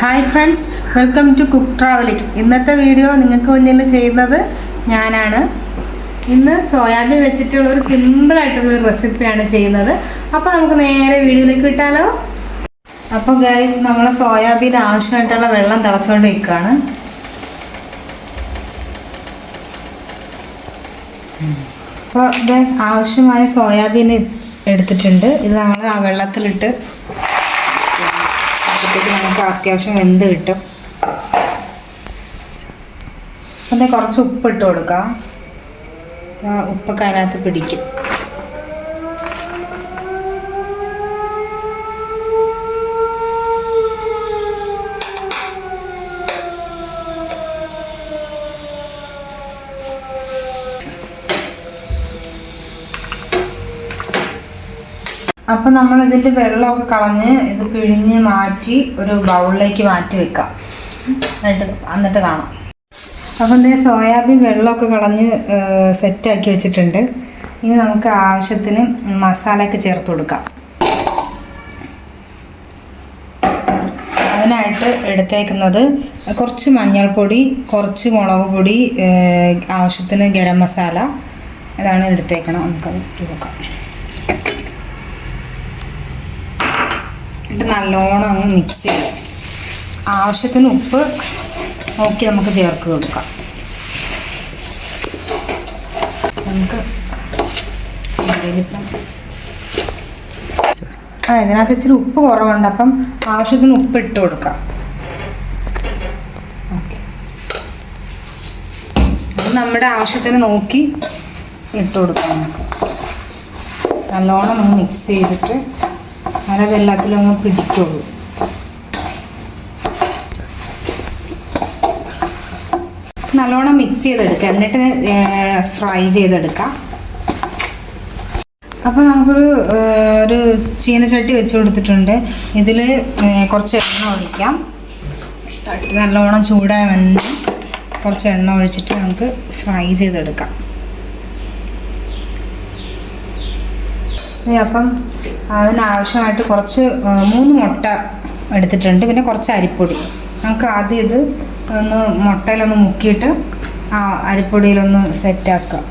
Hi friends welcome to cook travelit ഇന്നത്തെ video നിങ്ങൾക്ക് മുന്നിൽ ചെയ്യുന്നത് ഞാനാണ്. ഇന്ന് സോയാബീൻ വെച്ചിട്ടുള്ള ഒരു സിമ്പിൾ ആയിട്ടുള്ള ഒരു റെസിപ്പിയാണ് ചെയ്യുന്നത്. അപ്പോൾ നമുക്ക് നേരെ വീഡിയോയിലേക്ക് വിട്ടാലോ? അപ്പോൾ ഗൈസ് നമ്മൾ സോയാബീൻ ആവശ്യമായിട്ടുള്ള വെള്ളം തിളച്ചുകൊണ്ട് നിൽക്കുകയാണ് അപ്പോൾ ഇത് ആവശ്യമായ സോയാബീൻ എടുത്തിട്ടുണ്ട്. ഇത് നമ്മൾ ആ വെള്ളത്തിലിട്ട് അപ്പോഴത്തേക്ക് നമുക്ക് അത്യാവശ്യം വെന്ത് കിട്ടും. പിന്നെ കുറച്ച് ഉപ്പ് ഇട്ട് കൊടുക്കാം ഉപ്പൊക്കെ അതിനകത്ത് പിടിക്കും. അപ്പം നമ്മൾ ഇതിന്റെ വെള്ളമൊക്കെ കളഞ്ഞ് ഇത് പിഴിഞ്ഞ് മാറ്റി ഒരു ബൗളിലേക്ക് മാറ്റി വെക്കാം. എന്നിട്ട് എന്നിട്ട് കാണാം. അപ്പം ഇതേ സോയാബീൻ വെള്ളമൊക്കെ കളഞ്ഞ് സെറ്റാക്കി വെച്ചിട്ടുണ്ട്. ഇനി നമുക്ക് ആവശ്യത്തിന് മസാലയൊക്കെ ചേർത്ത് കൊടുക്കാം. അതിനായിട്ട് എടുത്തേക്കുന്നത് കുറച്ച് മഞ്ഞൾപ്പൊടി കുറച്ച് മുളക് പൊടി ആവശ്യത്തിന് ഗരം മസാല. ഇതാണ് എടുത്തേക്കണം നമുക്ക് കൊടുക്കാം. ഇട്ട് നല്ലോണം അങ്ങ് മിക്സ് ചെയ്യാം ആവശ്യത്തിന് ഉപ്പ് നോക്കി നമുക്ക് ചേർക്ക് കൊടുക്കാം. നമുക്ക് ആ ഇതിനകത്ത് ഇച്ചിരി ഉപ്പ് കുറവുണ്ട്. അപ്പം ആവശ്യത്തിന് ഉപ്പ് ഇട്ട് കൊടുക്കാം. നമ്മുടെ ആവശ്യത്തിന് നോക്കി ഇട്ട് കൊടുക്കാം നമുക്ക്. നല്ലോണം ഒന്ന് മിക്സ് ചെയ്തിട്ട് അത് എല്ലാത്തിലും അങ്ങ് പിടിക്കുള്ളൂ നല്ലോണം മിക്സ് ചെയ്തെടുക്കുക എന്നിട്ട് ഫ്രൈ ചെയ്തെടുക്കാം. അപ്പോൾ നമുക്കൊരു ഒരു ചീനച്ചട്ടി വെച്ച് കൊടുത്തിട്ടുണ്ട്. ഇതിൽ കുറച്ച് എണ്ണ ഒഴിക്കാം. നല്ലോണം ചൂടായ വന്ന് കുറച്ച് എണ്ണ ഒഴിച്ചിട്ട് നമുക്ക് ഫ്രൈ ചെയ്തെടുക്കാം. അപ്പം അതിനാവശ്യമായിട്ട് കുറച്ച് മൂന്ന് മുട്ട എടുത്തിട്ടുണ്ട്. പിന്നെ കുറച്ച് അരിപ്പൊടി. നമുക്ക് ആദ്യം ഇത് ഒന്ന് മുട്ടയിലൊന്ന് മുക്കിയിട്ട് ആ അരിപ്പൊടിയിലൊന്ന് സെറ്റാക്കുക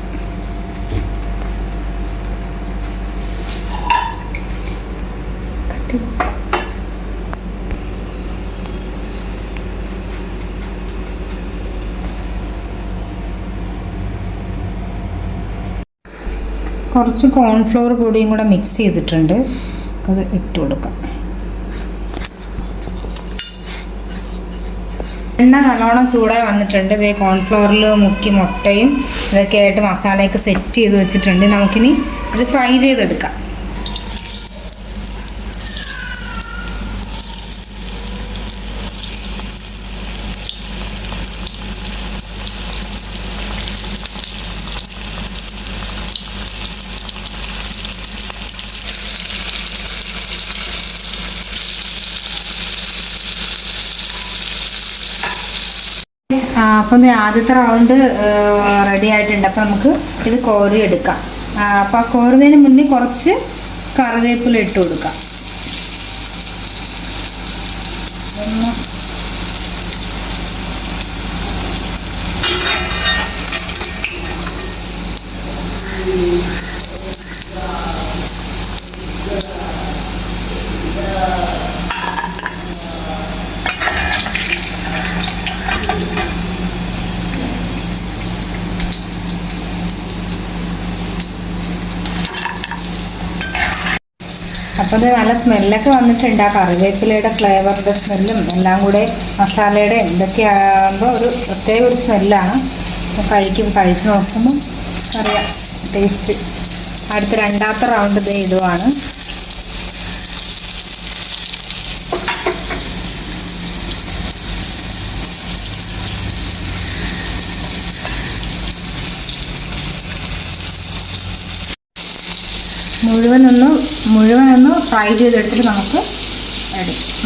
കുറച്ച് കോൺഫ്ലോർ പൊടിയും കൂടെ മിക്സ് ചെയ്തിട്ടുണ്ട്. അത് ഇട്ട് കൊടുക്കാം. എണ്ണ നല്ലോണം ചൂടായി വന്നിട്ടുണ്ട്. ഇതേ കോൺഫ്ലോറിൽ മുക്കി മുട്ടയും ഇതൊക്കെ ആയിട്ട് മസാലയൊക്കെ സെറ്റ് ചെയ്ത് വെച്ചിട്ടുണ്ട്. നമുക്കിനി ഇത് ഫ്രൈ ചെയ്തെടുക്കാം ആ, അപ്പം ആദ്യത്തെ റൗണ്ട് റെഡി ആയിട്ടുണ്ട്. അപ്പം നമുക്ക് ഇത് കോരി എടുക്കാം. അപ്പം ആ കോരുന്നതിന് മുന്നേ കുറച്ച് കറിവേപ്പില ഇട്ട് കൊടുക്കാം. അപ്പോൾ ഇത് നല്ല സ്മെല്ലൊക്കെ വന്നിട്ടുണ്ട് ആ കറിവേപ്പിലയുടെ ഫ്ലേവറിന്റെ സ്മെല്ലും എല്ലാം കൂടെ മസാലയുടെ ഇതൊക്കെ ആകുമ്പോൾ ഒരു പ്രത്യേക ഒരു സ്മെല്ലാണ്. കഴിക്കും കഴിച്ച് നോക്കുമ്പോൾ അറിയാം ടേസ്റ്റ്. അടുത്ത രണ്ടാമത്തെ റൗണ്ട് ഇത് ഇതുമാണ്. മുഴുവനൊന്ന് മുഴുവനൊന്ന് ഫ്രൈ ചെയ്തെടുത്തിട്ട് നമുക്ക്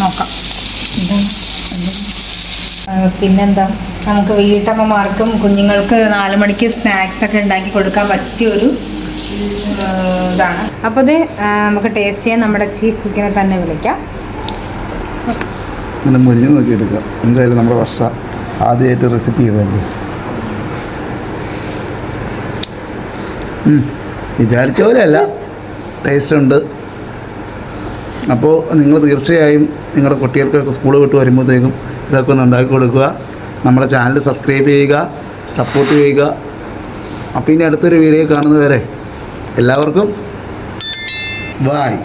നോക്കാം? പിന്നെന്താ? നമുക്ക് വീട്ടമ്മമാർക്കും കുഞ്ഞുങ്ങൾക്ക് നാല് മണിക്ക് സ്നാക്സ് ഒക്കെ ഉണ്ടാക്കി കൊടുക്കാൻ പറ്റിയ ഒരു ഇതാണ്. അപ്പോൾ ഇത് നമുക്ക് ടേസ്റ്റ് ചെയ്യാൻ നമ്മുടെ ചീഫ് കുക്കിനെ തന്നെ വിളിക്കാം. അങ്ങനെ മുരിഞ്ഞ് നോക്കിയെടുക്കാം എന്തായാലും നമ്മുടെ വർഷ ആദ്യമായിട്ട് റെസിപ്പി ചെയ്തതല്ലേ? ഉം. വിചാരിച്ച പോലെയല്ല ടേസ്റ്റ് ഉണ്ട് അപ്പോൾ നിങ്ങൾ തീർച്ചയായും നിങ്ങളുടെ കുട്ടികൾക്കൊക്കെ സ്കൂൾ വിട്ട് വരുമ്പോഴത്തേക്കും ഇതൊക്കെ ഒന്ന് ഉണ്ടാക്കി കൊടുക്കുക. നമ്മുടെ ചാനൽ സബ്സ്ക്രൈബ് ചെയ്യുക സപ്പോർട്ട് ചെയ്യുക. അപ്പോൾ ഇനി അടുത്തൊരു വീഡിയോ കാണുന്നവരെ എല്ലാവർക്കും ബായ്